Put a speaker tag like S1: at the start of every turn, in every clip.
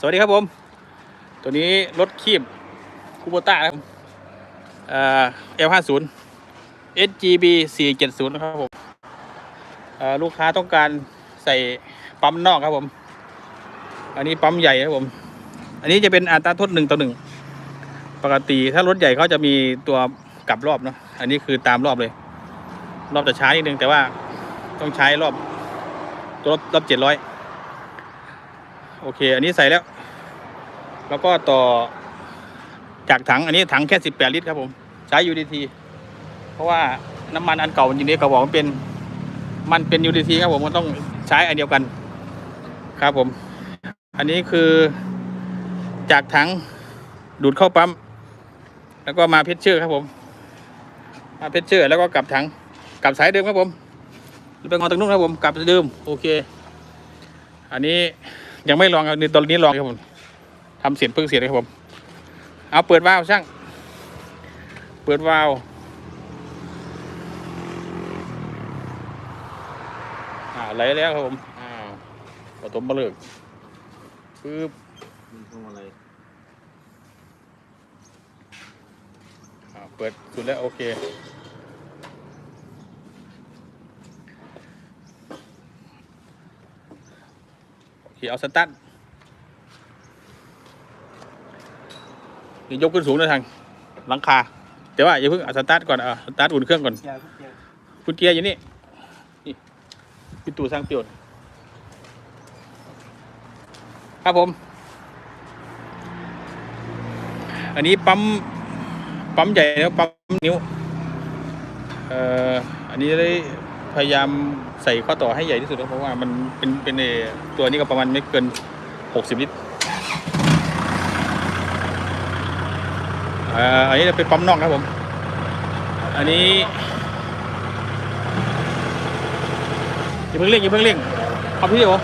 S1: สวัสดีครับผม ตัวนี้รถคีบคูโบต้าครับเอ่อ L50 SGB 470นะครับผมลูกค้าต้องการใส่ปั๊มนอกครับผม อันนี้ปั๊มใหญ่ครับผม อันนี้จะเป็นอัตราทดหนึ่งต่อหนึ่งปกติถ้ารถใหญ่เขาจะมีตัวกลับรอบเนาะอันนี้คือตามรอบเลย รอบจะช้านิดนึงแต่ว่าต้องใช้รอบตัวรอบรอบเจ็ดร้อย โอเค อันนี้ใส่แล้ว แล้วก็ต่อจากถังอันนี้ถังแค่สิบแปดลิตรครับผม ใช้ UDT เพราะว่าน้ำมันอันเก่าจริงๆเขาบอกว่าเป็น มันเป็น UDT ครับผมมันต้องใช้อันเดียวกัน ครับผม อันนี้คือจากถังดูดเข้าปั๊ม แล้วก็มาเพชเชอร์ครับผม มาเพชเชอร์แล้วก็กลับถังกลับสายเดิมครับผมเป็นงอตรงนู้นครับผมกลับเดิมโอเค อันนี้ ยังไม่ลองครับนี่ตอนนี้ลองครับผมทำเสียงเพิ่งเสียงเลยครับผม เอาเปิดวาล์วช่าง เปิดวาล์วอ่าไหลแล้วครับผมอ่าปฐมมาเลิกปึ๊บ
S2: มัน
S1: เปิดสุดแล้วโอเค โอเคเอาสตาร์ทนี่ยกขึ้นสูงเลยทางหลังคา แต่ว่าอย่าเพิ่งเอาสตาร์ทก่อนเอาสตาร์ทอุ่นเครื่องก่อน
S2: เกียร์เกียร์
S1: คุณเกียร์อยู่นี่นี่พี่ตู่สร้างเตียวครับผม อันนี้ปั๊มปั๊มใหญ่แล้วปั๊มนิ้วเอ่ออันนี้ได้ พยายามใส่ข้อต่อให้ใหญ่ที่สุดเพราะว่ามันเป็นเป็นเอตัวนี้ก็ประมาณไม่เกินหกสิบลิตรอันนี้เป็นปั๊มนอกครับผม อันนี้อย่าเพิ่งเร่งอย่าเพิ่งเร่งเอาพี่เดียว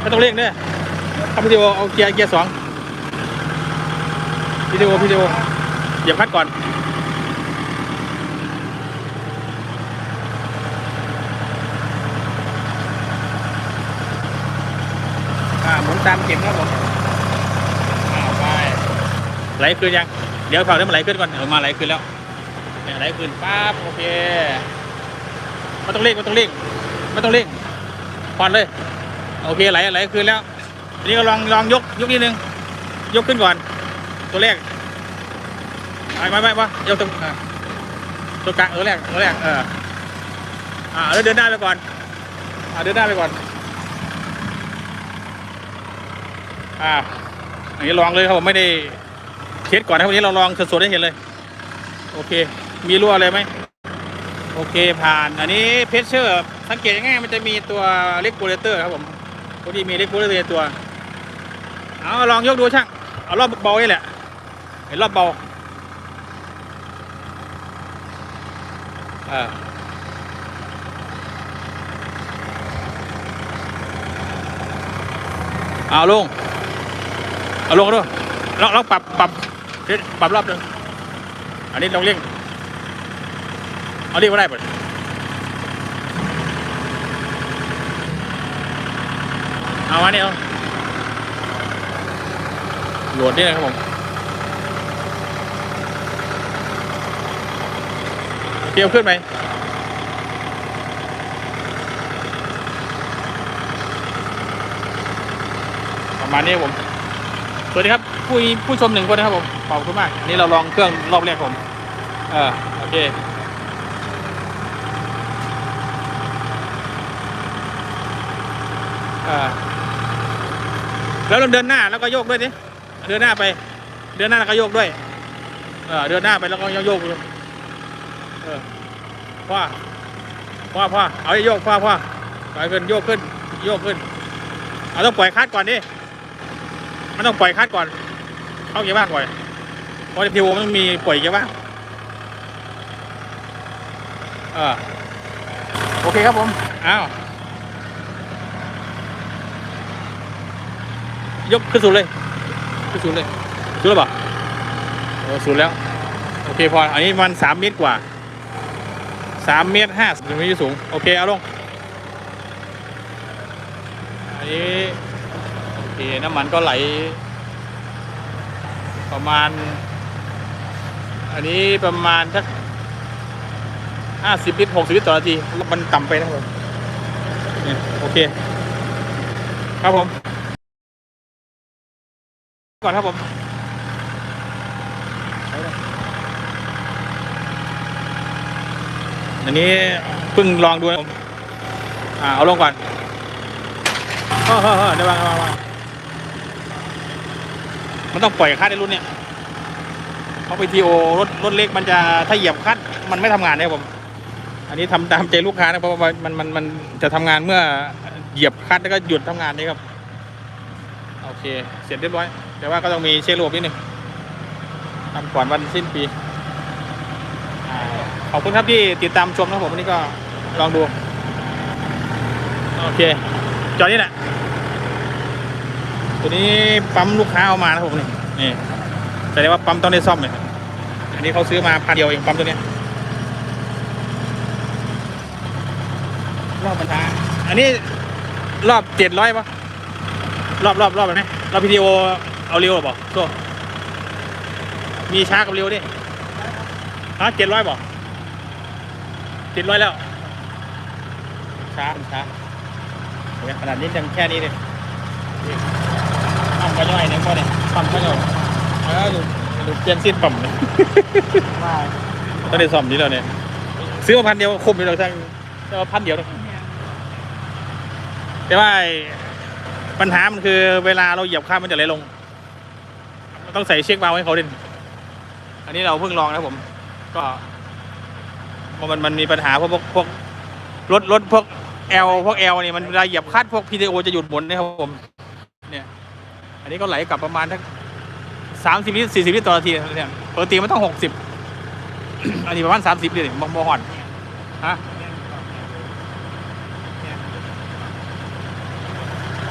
S1: ไม่ต้องเร่งเด้อเอาพี่เดียวเอาเกียร์เกียร์สองพี่เดียวพี่เดียวเหยียบคัดก่อนอ่าหมุน ตามเข็มครับผมอ่าไปไหลคืนยัง เดี๋ยวเผาให้มันไหลขึ้นก่อนเออมาไหลขึ้นแล้วเนี่ยไหลขึ้นปั๊บโอเคไม่ต้องเร่งไม่ต้องเร่งไม่ต้องเร่งผ่อนเลย โอเคไหลไหลคืนแล้วทีนี้ก็ลองลองยกยกนิดนึง ยกขึ้นก่อน ตัวแรกไปไปไปยกตรงตัวกลางตัวแรกตัวแรกเอออ่าแล้วเดินหน้าไปก่อนอ่าเดินหน้าไปก่อน อ่าอันนี้ลองเลยครับผมไม่ได้เทสก่อนนะวันนี้เราลองสดๆให้เห็นเลย โอเค มีรั่วอะไรไหมโอเคผ่านอันนี้เพชเชอร์สังเกตง่ายมันจะมีตัวเลก u เลเตอร์ครับผมตัวที่มีเลก u เลเตอร์ตัว เอาลองยกดูช่างเอารอบเบาๆนี่แหละเห็นรอบเบาอ่า เอาลง เอาลงด้วยลองลองปรับปรับปรับรอบหนึ่งอันนี้ลองเร่งเอาเรียกว่าได้ปะเอามาเนี่ยเอาโหลดนี่นะครับผมเทียมขึ้นไหม ประมาณนี้ผม สวัสดีครับ ผู้ผู้ชมหนึ่งคนนะครับผม ขอบคุณมากอันนี้เราลองเครื่องรอบแรกผม เออโอเคอ่าแล้วเราเดินหน้าแล้วก็โยกด้วยดิเดินหน้าไป เดินหน้าแล้วก็โยกด้วย เออเดินหน้าไปแล้วก็ยังโยกๆเออพ่อพ่อพ่อเอาโยกพ่อพ่อปล่อยขึ้นโยกขึ้นโยกขึ้น เอาต้องปล่อยคลัดก่อนดิ มันต้องปล่อยคัดก่อน เข้าเกียร์ว่างก่อนเพราะพีโอมันมีปล่อยเกียร์ว่างเออโอเคครับผมอ้าวยกขึ้นสูงเลยขึ้นสูงเลยสูงแล้วเปล่าโอ้สูงแล้ว โอเคพอ อันนี้มันสามเมตรกว่าสามเมตรห้าสิบเมตรสูง โอเค เอาลง อันนี้ เคน้ำมันก็ไหล ประมาณ อันนี้ประมาณสักห้าสิบลิตรหกสิบลิตรต่อนาที มันต่ำไปนะครับผมเนี่ยโอเค ครับผม ก่อนครับผมอันนี้เพิ่งลองดูนะผม อ่า เอาลงก่อนเฮ้อเฮ้อเฮ้อเดี๋ยววางวางวาง มันต้องปล่อยคัดในรุ่นเนี้ยเพราะไปทีโอรถรถเล็กมันจะถ้าเหยียบคัดมันไม่ทำงานนะครับผม อันนี้ทำตามใจลูกค้านะเพราะว่ามันมันมันจะทำงานเมื่อเหยียบคัดแล้วก็หยุดทำงานนี่ครับโอเคเสร็จเรียบร้อย แต่ว่าก็ต้องมีเช็คระบบนิดนึงทำก่อนวันสิ้นปีขอบคุณครับที่ติดตามชมนะผมวันนี้ก็ลองดู โอเค จอนี้แหละ ตัวนี้ปั๊มลูกค้าเอามานะครับผมนี่นี่แสดงว่าปั๊มต้องได้ซ่อมเลยอันนี้เขาซื้อมาพันเดียวเองปั๊มตัวนี้รอบปัญหาอันนี้รอบเจ็ดร้อยปะรอบรอบรอบแบบไหนรอบพีดีโอเอาเร็วหรอบอกโซมีช้ากับเร็วดิฮะเจ็ดร้อยบอกเจ็ดร้อยแล้ว ช้าช้าขนาดนี้ยังแค่นี้เลย ก็ย่อยเนี่ยพอเนี่ยปั๊มก็ย่อยเออดูดูเปลี่ยนซีดปั๊มเลย
S2: ว่า
S1: ตองได้ซ่อมนี้แล้วเนี่ยซื้อมาพันเดียวคุ้มอยู่แล้วทั้งแต่ว่าพันเดียวนะแต่ว่าไอ้ปัญหามันคือเวลาเราเหยียบข้ามมันจะไหลลงเราต้องใส่เช็คเบาล์วให้เขาดิน อันนี้เราเพิ่งลองนะผม ก็เพราะมันมันมีปัญหาพวกพวกพวกรถรถพวกแอลพวกแอลนี่มันเวลาเหยียบคลัดพวกพีทีโอจะหยุดหมุนนะครับผม นนี้ก็ไหลกลับประมาณทักสามสิบลิตรสี่สิบลิตรต่อนาทีเนี่ยปกติมันต้องหกสิบอันนี้ประมาณสามสิบลิตรมองมอหอนฮะ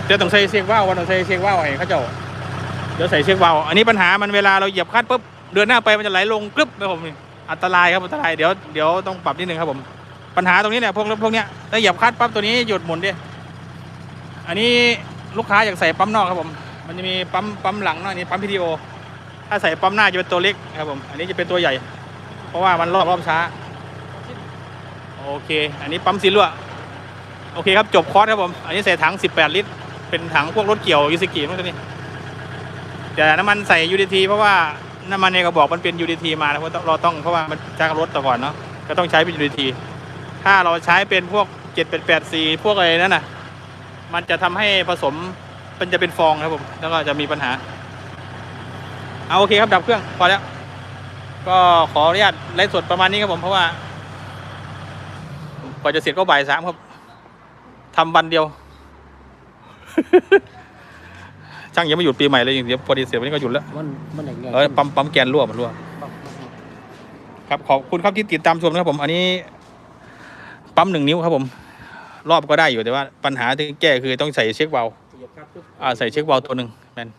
S1: เดี๋ยวต้องใส่เช็คว่าววันต้องใส่เช็คว่าวไอ้เขาเจ้าเดี๋ยวใส่เช็คว่าวอันนี้ปัญหามันเวลาเราเหยียบคัดปุ๊บเดินหน้าไปมันจะไหลลงกรึบนะครับผมอันตรายครับอันตรายเดี๋ยวเดี๋ยวต้องปรับนิดนึงครับผมปัญหาตรงนี้เนี่ยพวกพวกเนี้ยถ้าเหยียบคัดปั๊บตัวนี้หยุดหมุนดิอันนี้ลูกค้าอยากใส่ปั๊มนอกครับผม มันจะมีปั๊มปั๊มหลังเนาะนนี้ปั๊มพีดีโอถ้าใส่ปั๊มหน้าจะเป็นตัวเล็กครับผมอันนี้จะเป็นตัวใหญ่ เพราะว่ามันรอบรอบช้า โอเค อันนี้ปั๊มซีรั่วโอเคครับจบคอร์สครับผมอันนี้ใส่ถัง 18 ลิตร เป็นถังพวกรถเกี่ยวยูซิกิมั้งตัวนี้แต่น้ำมันใส่ UDT เพราะว่าน้ำมันในกระบอกมันเป็น UDT มานะเพราะเราต้องเพราะว่ามันจากรถต่อก่อนเนาะก็ต้องใช้เป็น UDT ถ้าเราใช้เป็นพวก 7884 พวกอะไรนั่นน่ะมันจะทำให้ผสม มันจะเป็นฟองครับผม แล้วก็จะมีปัญหา เอาโอเคครับดับเครื่องพอแล้ว ก็ขออนุญาตไลฟ์สดประมาณนี้ครับผมเพราะว่ากว่าจะเสร็จก็บ่ายสามครับทำวันเดียว ช่างยังไม่หยุดปีใหม่เลยอย่างเดียวพอดีเสร็จวันนี้ก็หยุดแล้ว
S2: มันมันอย่างเงี้ย
S1: เออปั๊มปั๊มแกนรั่วมันรั่วครับขอบคุณครับที่ติดตามชมนะครับผม อันนี้ปั๊มหนึ่งนิ้วครับผม รอบก็ได้อยู่แต่ว่า ปัญหาที่แก้คือต้องใส่เช็คเบาล์ว อ่าใส่เช็คเบาตัวหนึ่งแมน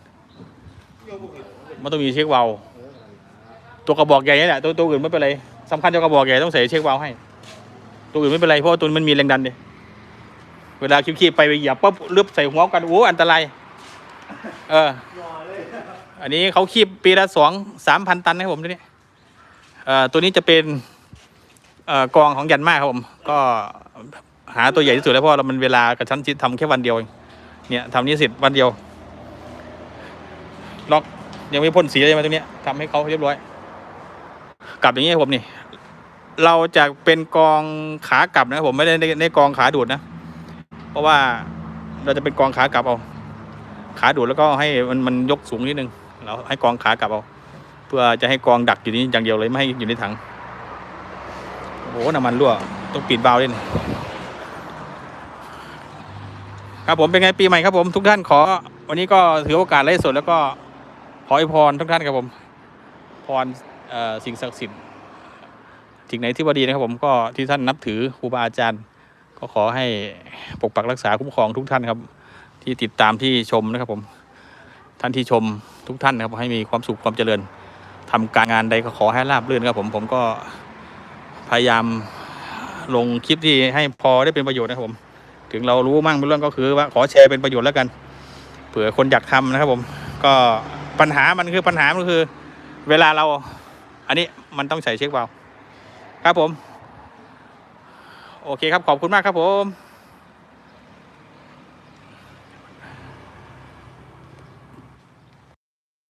S1: มันต้องมีเช็คเบาตัวกระบอกใหญ่นี่แหละตัวตัวอื่นไม่เป็นไรสำคัญตัวกระบอกใหญ่ต้องใส่เช็คเบาให้ ตัวอื่นไม่เป็นไรเพราะตัวมันมีแรงดันดิเวลาคิวๆไปไปเหยียบปุ๊บเลือบใส่หัวกันโอ้อันตรายเอออันนี้เขาคีบปีละสองสามพันตันนะครับผมตัวนี้เอ่อตัวนี้จะเป็นเอ่อกองของยันมากครับผม ก็หาตัวใหญ่ที่สุดแล้วเพราะว่ามันเวลากระชั้นชิดทำแค่วันเดียวเอง เนี่ยทำนี้เสร็จวันเดียว ล็อกยังไม่พ่นสีอะไรมาตัวนี้ทำให้เขาเรียบร้อย กลับอย่างนี้ครับผมนี่ เราจะเป็นกองขากลับนะผมไม่ได้ในในกองขาดูดนะ เพราะว่าเราจะเป็นกองขากลับเอา ขาดูดแล้วก็ให้มันมันยกสูงนิดนึงเราให้กองขากลับเอาเพื่อจะให้กองดักอยู่นี้อย่างเดียวเลยไม่ให้อยู่ในถัง โอ้โหน้ำมันรั่ว ต้องปิดวาล์วด้วยนี่ ครับผมเป็นไงปีใหม่ครับผมทุกท่านขอ วันนี้ก็ถือโอกาสไลฟ์สดแล้วก็ขออวยพรทุกท่านครับผมพรสิ่งศักดิ์สิทธิ์สิ่งไหนที่ว่าดีนะครับผมก็ที่ท่านนับถือครูบาอาจารย์ ก็ขอให้ปกปักรักษาคุ้มครองทุกท่านครับ ที่ติดตามที่ชมนะครับผมท่านที่ชมทุกท่านนะครับให้มีความสุขความเจริญทำการงานใดก็ขอให้ราบรื่นครับผมผมก็พยายามลงคลิปที่ให้พอได้เป็นประโยชน์นะครับผม ถึงเรารู้มั่งไม่รู้ก็คือว่าขอแชร์เป็นประโยชน์แล้วกัน เผื่อคนอยากทำนะครับ ผม ก็ปัญหามันคือปัญหามันคือ เวลาเรา อันนี้มันต้องใส่เช็คเบาล์วครับผม โอเคครับขอบคุณมากครับผม